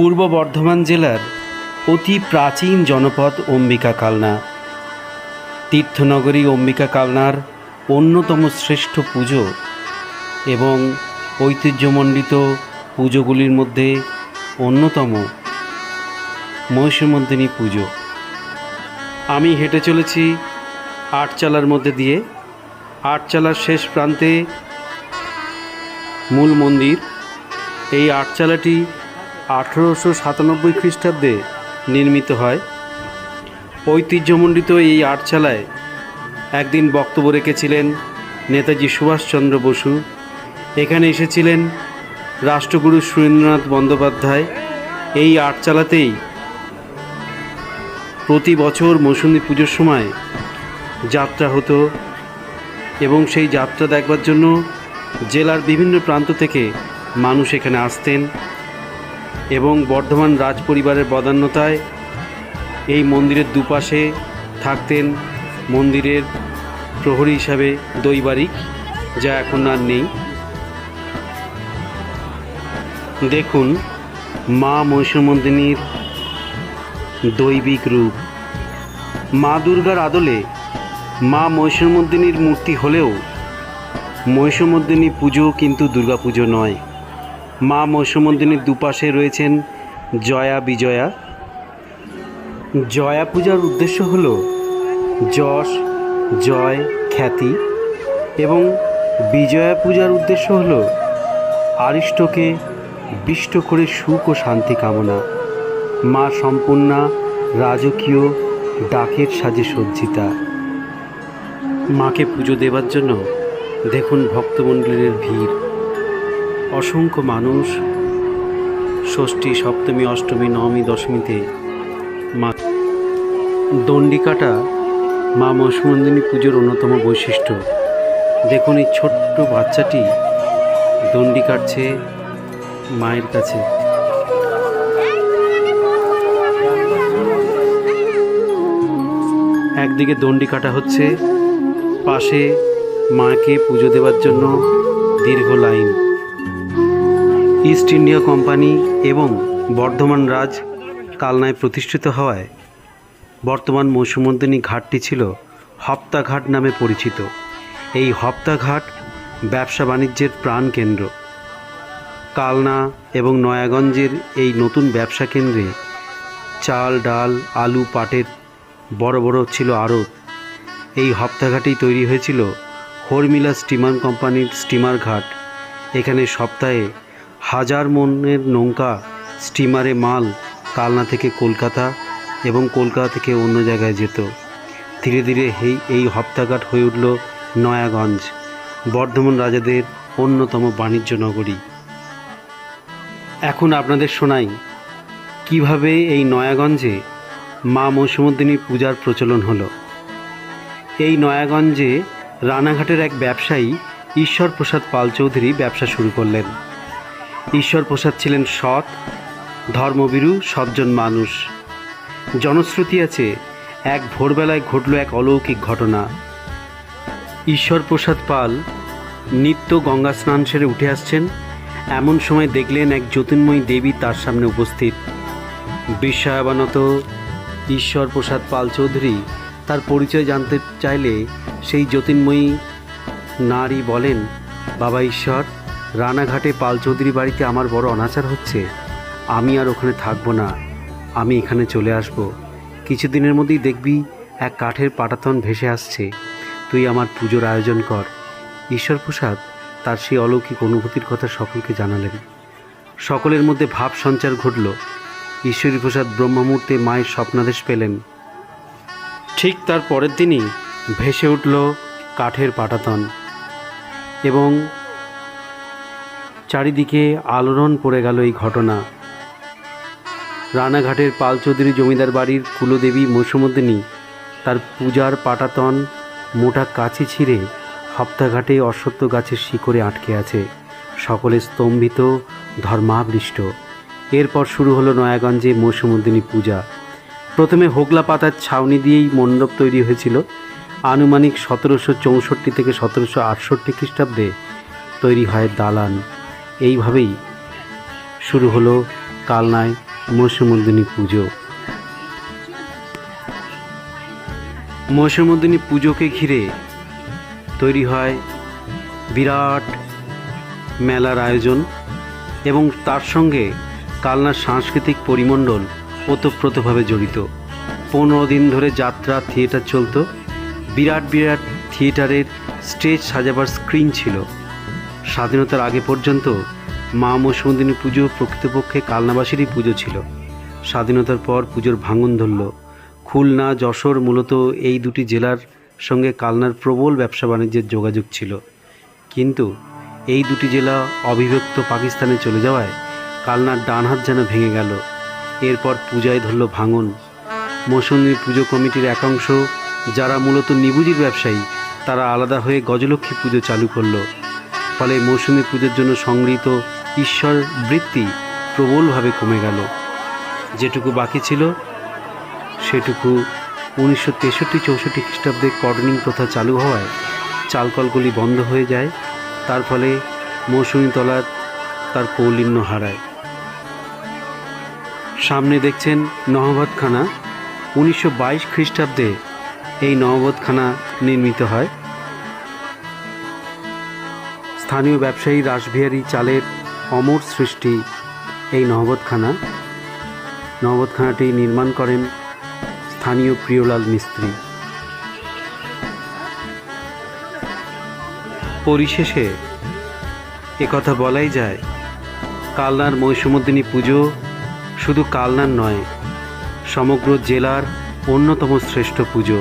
পূর্ব বর্ধমান জেলার অতি প্রাচীন জনপদ অম্বিকা কালনা। তীর্থনগরী অম্বিকা কালনার অন্যতম শ্রেষ্ঠ পুজো এবং ঐতিহ্যমণ্ডিত পুজোগুলির মধ্যে অন্যতম মহিষমর্দিনী পুজো। আমি হেঁটে চলেছি আটচালার মধ্যে দিয়ে। আটচালার শেষ প্রান্তে মূল মন্দির। এই আটচালাটি আঠেরোশো সাতানব্বই খ্রিস্টাব্দে নির্মিত হয়। ঐতিহ্যমণ্ডিত এই আটচালায় একদিন বক্তব্য রেখেছিলেন নেতাজি সুভাষচন্দ্র বসু। এখানে এসেছিলেন রাষ্ট্রগুরু সুরেন্দ্রনাথ বন্দ্যোপাধ্যায়। এই আটচালাতেই প্রতি বছর মৌসুমী পুজোর সময় যাত্রা হতো এবং সেই যাত্রা দেখবার জন্য জেলার বিভিন্ন প্রান্ত থেকে মানুষ এখানে আসতেন। এবং বর্ধমান রাজ পরিবারের বদান্যতায় এই মন্দিরের দুপাশে থাকতেন মন্দিরের প্রহরী হিসাবে দৈবারিক, যা এখন আর নেই। দেখুন, মা মহিষমর্দিনীর দৈবিক রূপ। মা দুর্গার আদলে মা মহিষমর্দিনীর মূর্তি হলেও মহিষমর্দিনী পুজো কিন্তু দুর্গাপুজো নয়। মা মহিষমর্দিনীর দুপাশে রয়েছেন জয়া বিজয়া। জয়া পূজার উদ্দেশ্য হল যশ, জয়, খ্যাতি এবং বিজয়া পূজার উদ্দেশ্য হল আরিষ্টকে বিষ্ট করে সুখ ও শান্তি কামনা। মা সম্পূর্ণা রাজকীয় ডাকের সাজে সজ্জিতা। মাকে পুজো দেবার জন্য দেখুন ভক্তমণ্ডলীর ভিড়। অসংখ্য মানুষ ষষ্ঠী, সপ্তমী, অষ্টমী, নবমী, দশমীতে মা দণ্ডিকাটা মা মৌসুমন্দিনী পুজোর অন্যতম বৈশিষ্ট্য। দেখুন এই ছোট্ট বাচ্চাটি দণ্ডি কাটছে মায়ের কাছে। একদিকে দণ্ডি কাটা হচ্ছে, পাশে মাকে পুজো দেওয়ার জন্য দীর্ঘ লাইন। ইস্ট ইন্ডিয়া কোম্পানি এবং বর্ধমান রাজ কালনায় প্রতিষ্ঠিত হওয়ায় বর্তমান মৌসুমন্দিনী ঘাটটি ছিল হপ্তাঘাট নামে পরিচিত। এই হপ্তাঘাট ব্যবসা বাণিজ্যের প্রাণকেন্দ্র কালনা এবং নয়াগঞ্জের এই নতুন ব্যবসা কেন্দ্রে চাল, ডাল, আলু, পাটের বড় বড় ছিল আড়ত। এই হপ্তাঘাটেই তৈরি হয়েছিল হরমিলা স্টিমার কোম্পানির স্টিমার ঘাট। এখানে সপ্তাহে হাজার মনের নৌকা, স্টিমারে মাল কালনা থেকে কলকাতা এবং কলকাতা থেকে অন্য জায়গায় যেত। ধীরে ধীরে এই এই হপ্তাঘাট হয়ে উঠল নয়াগঞ্জ, বর্ধমান রাজাদের অন্যতম বাণিজ্য নগরী। এখন আপনাদের শোনাই, কীভাবে এই নয়াগঞ্জে মা মৌসুমদ্দিনী পূজার প্রচলন হলো। এই নয়াগঞ্জে রানাঘাটের এক ব্যবসায়ী ঈশ্বর প্রসাদ পাল চৌধুরী ব্যবসা শুরু করলেন। ঈশ্বর প্রসাদ ছিলেন সৎ ধর্মবিরু সজ্জন মানুষ। জনশ্রুতি আছে, এক ভোরবেলায় ঘটল এক অলৌকিক ঘটনা। ঈশ্বর প্রসাদ পাল নিত্য গঙ্গা স্নান সেরে উঠে আসছেন। এমন সময় দেখলেন এক জ্যোতির্ময়ী দেবী তার সামনে উপস্থিত। বিস্ময়াবানত ঈশ্বর প্রসাদ পাল চৌধুরী তার পরিচয় জানতে চাইলে সেই জ্যোতির্ময়ী নারী বলেন, বাবা ঈশ্বর রানাঘাটে পাল চৌধুরী বাড়িতে আমার বড় অনাচার হচ্ছে। আমি আর ওখানে থাকব না। আমি এখানে চলে আসব। কিছুদিনের মধ্যেই দেখবি এক কাঠের পাটাতন ভেসে আসছে। তুই আমার পুজোর আয়োজন কর। ঈশ্বর প্রসাদ তার সেই অলৌকিক অনুভূতির কথা সকলকে জানালেন। সকলের মধ্যে ভাব সঞ্চার ঘটল। ঈশ্বরী প্রসাদ ব্রহ্মমূর্তে মায়ের স্বপ্নাদেশ পেলেন। ঠিক তার পরের দিনই ভেসে উঠল কাঠের পাটাতন। এবং চারিদিকে আলোড়ন পড়ে গেল এই ঘটনা। রানাঘাটের পাল চৌধুরী জমিদার বাড়ির কুলদেবী মৌসুমদ্দিনী তার পূজার পাটাতন মোটা কাছে ছিঁড়ে হপ্তাঘাটে অশ্বত্থ গাছের শিকড়ে আটকে আছে। সকলে স্তম্ভিত, ধর্মাবৃষ্ট। এরপর শুরু হলো নয়াগঞ্জে মৌসুমদ্দিনী পূজা। প্রথমে হোগলা পাতার ছাউনি দিয়েই মণ্ডপ তৈরি হয়েছিল। আনুমানিক সতেরোশো চৌষট্টি থেকে সতেরোশো আটষট্টি খ্রিস্টাব্দে তৈরি হয় দালান। এইভাবেই শুরু হলো কালনায় মৌসুমুদ্দিনী পুজো। মৌসুমুদ্দিনী পুজোকে ঘিরে তৈরি হয় বিরাট মেলার আয়োজন এবং তার সঙ্গে কালনার সাংস্কৃতিক পরিমণ্ডল ওতপ্রোতভাবে জড়িত। পনেরো দিন ধরে যাত্রা থিয়েটার চলতো। বিরাট বিরাট থিয়েটারের স্টেজ সাজাবার স্ক্রিন ছিল। স্বাধীনতার আগে পর্যন্ত মা মৌসুমদিনী পুজো প্রকৃতপক্ষে কালনাবাসীরই পুজো ছিল। স্বাধীনতার পর পুজোর ভাঙন ধরল। খুলনা, যশোর মূলত এই দুটি জেলার সঙ্গে কালনার প্রবল ব্যবসা বাণিজ্যের যোগাযোগ ছিল। কিন্তু এই দুটি জেলা অবিভক্ত পাকিস্তানে চলে যাওয়ায় কালনার ডান হাত যেন ভেঙে গেল। এরপর পূজায় ধরল ভাঙন। মৌসুমী পুজো কমিটির একাংশ, যারা মূলত নিবুজির ব্যবসায়ী, তারা আলাদা হয়ে গজলক্ষ্মী পুজো চালু করল। ফলে মৌসুমী পুজোর জন্য সংগৃহীত ঈশ্বর বৃত্তি প্রবলভাবে কমে গেল। যেটুকু বাকি ছিল, সেটুকু উনিশশো তেষট্টি চৌষট্টি খ্রিস্টাব্দে কর্ডনিং প্রথা চালু হওয়ায় চালকলগুলি বন্ধ হয়ে যায়, তার ফলে মৌসুমী তলার তার কৌলিন্য হারায়। সামনে দেখছেন নহবতখানা উনিশশো বাইশ খ্রিস্টাব্দে এই নহবতখানা নির্মিত হয়। স্থানীয় ব্যবসায়ী রাসবিহারী চালের অমর সৃষ্টি। এই নহবতখানা। নহবতখানাটি নির্মাণ করেন স্থানীয় প্রিয়লাল মিস্ত্রি। পরিশেষে একথা বলাই যায়, কালনার মৈসুমুদ্দিনী পুজো শুধু কালনার নয়, সমগ্র জেলার অন্যতম শ্রেষ্ঠ পুজো।